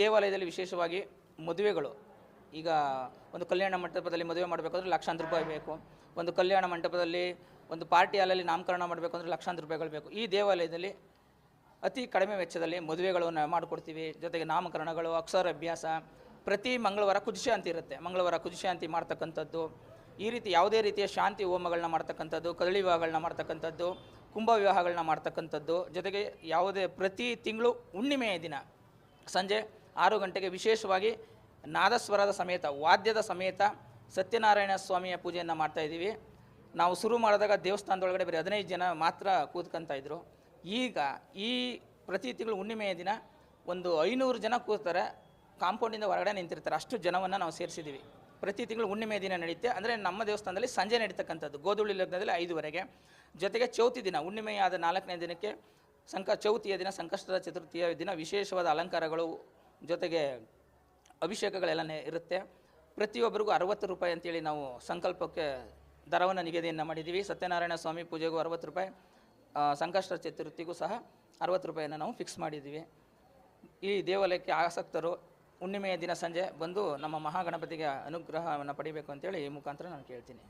ದೇವಾಲಯದಲ್ಲಿ ವಿಶೇಷವಾಗಿ ಮದುವೆಗಳು. ಈಗ ಒಂದು ಕಲ್ಯಾಣ ಮಂಟಪದಲ್ಲಿ ಮದುವೆ ಮಾಡಬೇಕಾದ್ರೆ ಲಕ್ಷಾಂತರ ರೂಪಾಯಿ ಬೇಕು. ಒಂದು ಕಲ್ಯಾಣ ಮಂಟಪದಲ್ಲಿ ಒಂದು ಪಾರ್ಟಿ ಹಾಲಲ್ಲಿ ನಾಮಕರಣ ಮಾಡಬೇಕು ಅಂದರೆ ಲಕ್ಷಾಂತರ ರೂಪಾಯಿಗಳು ಬೇಕು. ಈ ದೇವಾಲಯದಲ್ಲಿ ಅತಿ ಕಡಿಮೆ ವೆಚ್ಚದಲ್ಲಿ ಮದುವೆಗಳನ್ನು ಮಾಡಿಕೊಡ್ತೀವಿ. ಜೊತೆಗೆ ನಾಮಕರಣಗಳು ಅಕ್ಷರ ಅಭ್ಯಾಸ ಪ್ರತಿ ಮಂಗಳವಾರ ಕುಜಶಾಂತಿ ಇರುತ್ತೆ. ಮಂಗಳವಾರ ಕುದಿಶಾಂತಿ ಮಾಡ್ತಕ್ಕಂಥದ್ದು. ಈ ರೀತಿ ಯಾವುದೇ ರೀತಿಯ ಶಾಂತಿ ಹೋಮಗಳನ್ನ ಮಾಡ್ತಕ್ಕಂಥದ್ದು, ಕದಳಿ ವಿವಾಹಗಳನ್ನ ಮಾಡ್ತಕ್ಕಂಥದ್ದು, ಕುಂಭ ವಿವಾಹಗಳನ್ನ ಮಾಡ್ತಕ್ಕಂಥದ್ದು. ಜೊತೆಗೆ ಯಾವುದೇ ಪ್ರತಿ ತಿಂಗಳು ಹುಣ್ಣಿಮೆಯ ದಿನ. ಸಂಜೆ ಆರು ಗಂಟೆಗೆ ವಿಶೇಷವಾಗಿ ನಾದಸ್ವರದ ಸಮೇತ, ವಾದ್ಯದ ಸಮೇತ ಸತ್ಯನಾರಾಯಣ ಸ್ವಾಮಿಯ ಪೂಜೆಯನ್ನು ಮಾಡ್ತಾ ಇದ್ದೀವಿ. ನಾವು ಶುರು ಮಾಡಿದಾಗ ದೇವಸ್ಥಾನದೊಳಗಡೆ ಬರೀ ಹದಿನೈದು ಜನ ಮಾತ್ರ ಕೂತ್ಕೊಂತ ಇದ್ದರು ಈಗ ಈ ಪ್ರತಿ ತಿಂಗಳು ಹುಣ್ಣಿಮೆಯ ದಿನ ಒಂದು ಐನೂರು ಜನ ಕೂತಾರೆ ಕಾಂಪೌಂಡಿಂದ ಹೊರಗಡೆ ನಿಂತಿರ್ತಾರೆ. ಅಷ್ಟು ಜನವನ್ನು ನಾವು ಸೇರಿಸಿದ್ದೀವಿ. ಪ್ರತಿ ತಿಂಗಳು ಹುಣ್ಣಿಮೆಯ ದಿನ ನಡೆಯುತ್ತೆ ಅಂದರೆ ನಮ್ಮ ದೇವಸ್ಥಾನದಲ್ಲಿ ಸಂಜೆ ನಡೀತಕ್ಕಂಥದ್ದು, ಗೋಧುಳಿ ಲಗ್ನದಲ್ಲಿ ಐದುವರೆಗೆ. ಜೊತೆಗೆ ಚೌತಿ ದಿನ, ಹುಣ್ಣಿಮೆಯಾದ ನಾಲ್ಕನೇ ದಿನಕ್ಕೆ ಸಂಕ, ಚೌತಿಯ ದಿನ, ಸಂಕಷ್ಟದ ಚತುರ್ಥಿಯ ದಿನ ವಿಶೇಷವಾದ ಅಲಂಕಾರಗಳು ಜೊತೆಗೆ ಅಭಿಷೇಕಗಳೆಲ್ಲನೇ ಇರುತ್ತೆ. ಪ್ರತಿಯೊಬ್ಬರಿಗೂ ಅರವತ್ತು ರೂಪಾಯಿ ಅಂತೇಳಿ ನಾವು ಸಂಕಲ್ಪಕ್ಕೆ ದರವನ್ನು ನಿಗದಿಯನ್ನು ಮಾಡಿದ್ದೀವಿ. ಸತ್ಯನಾರಾಯಣ ಸ್ವಾಮಿ ಪೂಜೆಗೂ ಅರವತ್ತು ರೂಪಾಯಿ ಸಂಕಷ್ಟ ಚತುರ್ಥಿಗೂ ಸಹ ಅರವತ್ತು ರೂಪಾಯಿಯನ್ನು ನಾವು ಫಿಕ್ಸ್ ಮಾಡಿದ್ದೀವಿ. ಈ ದೇವಾಲಯಕ್ಕೆ ಆಸಕ್ತರು ಹುಣ್ಣಿಮೆಯ ದಿನ ಸಂಜೆ ಬಂದು ನಮ್ಮ ಮಹಾಗಣಪತಿಗೆ ಅನುಗ್ರಹವನ್ನು ಪಡಿಬೇಕು ಅಂತೇಳಿ ಈ ಮುಖಾಂತರ ನಾನು ಕೇಳ್ತೀನಿ.